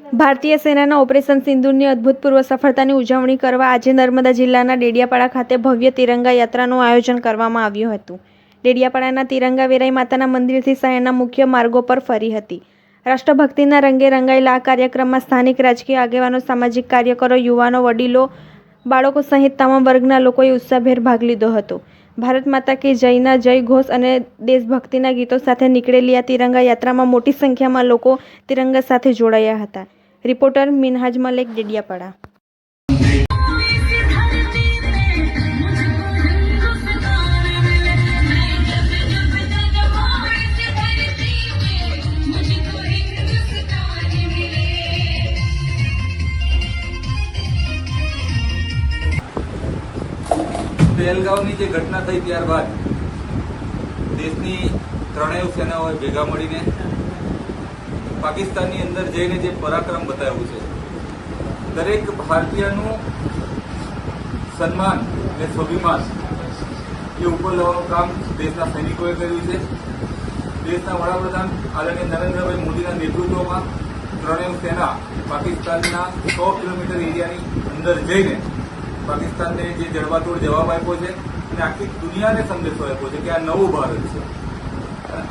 ભારતીય સેનાના ઓપરેશન સિંધુની અભૂતપૂર્વ સફળતાની ઉજવણી કરવા આજે નર્મદા જિલ્લાના ડેડિયાપાડા ખાતે ભવ્ય તિરંગા યાત્રાનું આયોજન કરવામાં આવ્યું હતું. ડેડિયાપાડાના તિરંગા વેરાઈ માતાના મંદિરથી શહેરના મુખ્ય માર્ગો પર ફરી હતી. રાષ્ટ્રભક્તિના રંગે રંગાયેલા આ કાર્યક્રમમાં સ્થાનિક રાજકીય આગેવાનો, સામાજિક કાર્યકરો, યુવાનો, વડીલો, બાળકો સહિત તમામ વર્ગના લોકોએ ઉત્સાહભેર ભાગ લીધો હતો. ભારત માતા કે જયના જય ઘોષ અને દેશભક્તિના ગીતો સાથે નીકળેલી આ તિરંગા યાત્રામાં મોટી સંખ્યામાં લોકો તિરંગા સાથે જોડાયા હતા. રિપોર્ટર મિનહાજ મલેક, ડેડિયાપાડા. પહેલગાંવની જે ઘટના થઈ ત્યારબાદ દેશની ત્રણેય સેનાઓએ ભેગા મળીને પાકિસ્તાનની અંદર જઈને જે પરાક્રમ બતાવ્યું છે, દરેક ભારતીયનું સન્માન અને સ્વાભિમાન એ ઉપર લેવાનું કામ દેશના સૈનિકોએ કર્યું છે. દેશના વડાપ્રધાન આદરણીય નરેન્દ્રભાઈ મોદીના નેતૃત્વમાં ત્રણેય સેના પાકિસ્તાનના સો કિલોમીટર એરિયાની અંદર જઈને પાકિસ્તાનને જે જડબાતોડ જવાબ આપ્યો છે અને આખી દુનિયાને સંદેશો આપ્યો છે કે આ નવું ભારત છે.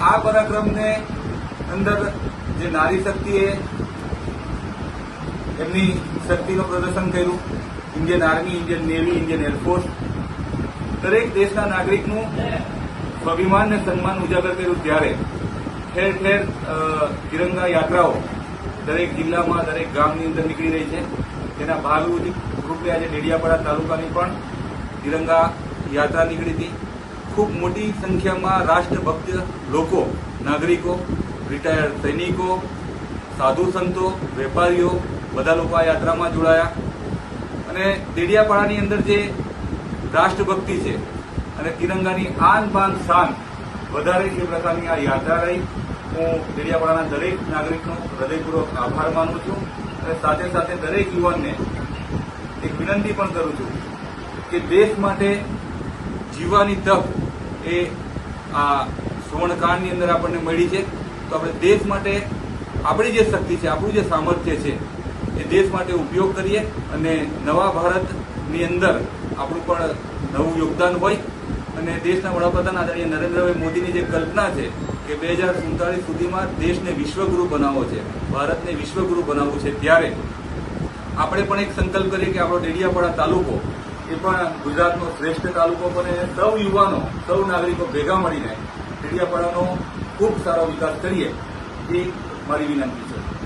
આ પરાક્રમને અંદર જે નારી શક્તિએ એમની શક્તિનું પ્રદર્શન કર્યું Indian army Indian navy Indian air force દરેક દેશના નાગરિકનું સ્વાભિમાન અને સન્માન ઉજાગર કર્યું ત્યારે ઠેર ઠેર તિરંગા યાત્રાઓ દરેક જિલ્લામાં, દરેક ગામની અંદર નીકળી રહી છે. તેના ભાગરૂપે રૂપે આજે ડેડિયાપાડા તાલુકાની પણ તિરંગા યાત્રા નીકળી હતી. ખૂબ મોટી સંખ્યામાં રાષ્ટ્રભક્ત લોકો, નાગરિકો રિટાયર્ડ સૈનિકો, સાધુ સંતો, વેપારીઓ, બધા લોકો આ યાત્રામાં જોડાયા. અને દેડિયાપાડાની અંદર જે રાષ્ટ્રભક્તિ છે અને તિરંગાની આન બાન શાન, વધારે એ પ્રકારની આ યાત્રા રહી. હું દેડિયાપાડાના દરેક નાગરિકનો હૃદયપૂર્વક આભાર માનું છું અને સાથે સાથે દરેક યુવાનને વિનંતી પણ કરું છું કે દેશ માટે જીવવાની તક એ આ સુવર્ણકાળની અંદર આપણને મળી છે. તો આપણે દેશ માટે આપણી જે શક્તિ છે, આપણું જે સામર્થ્ય છે, એ દેશ માટે ઉપયોગ કરીએ અને નવા ભારતની અંદર આપણું પણ નવું યોગદાન હોય. અને દેશના વડાપ્રધાન આદરણીય નરેન્દ્રભાઈ મોદીની જે કલ્પના છે કે બે હજાર સુડતાલીસ સુધીમાં દેશને વિશ્વગુરુ બનાવવો છે, ભારતને વિશ્વગુરુ બનાવવું છે, ત્યારે આપણે પણ એક સંકલ્પ કરીએ કે આપણો ડેડિયાપાડા તાલુકો એ પણ ગુજરાતનો શ્રેષ્ઠ તાલુકો બને. સૌ યુવાનો, સૌ નાગરિકો ભેગા મળીને ડેડિયાપાડાનો ખૂબ સારો વિકાસ કરીએ એ મારી વિનંતી છે.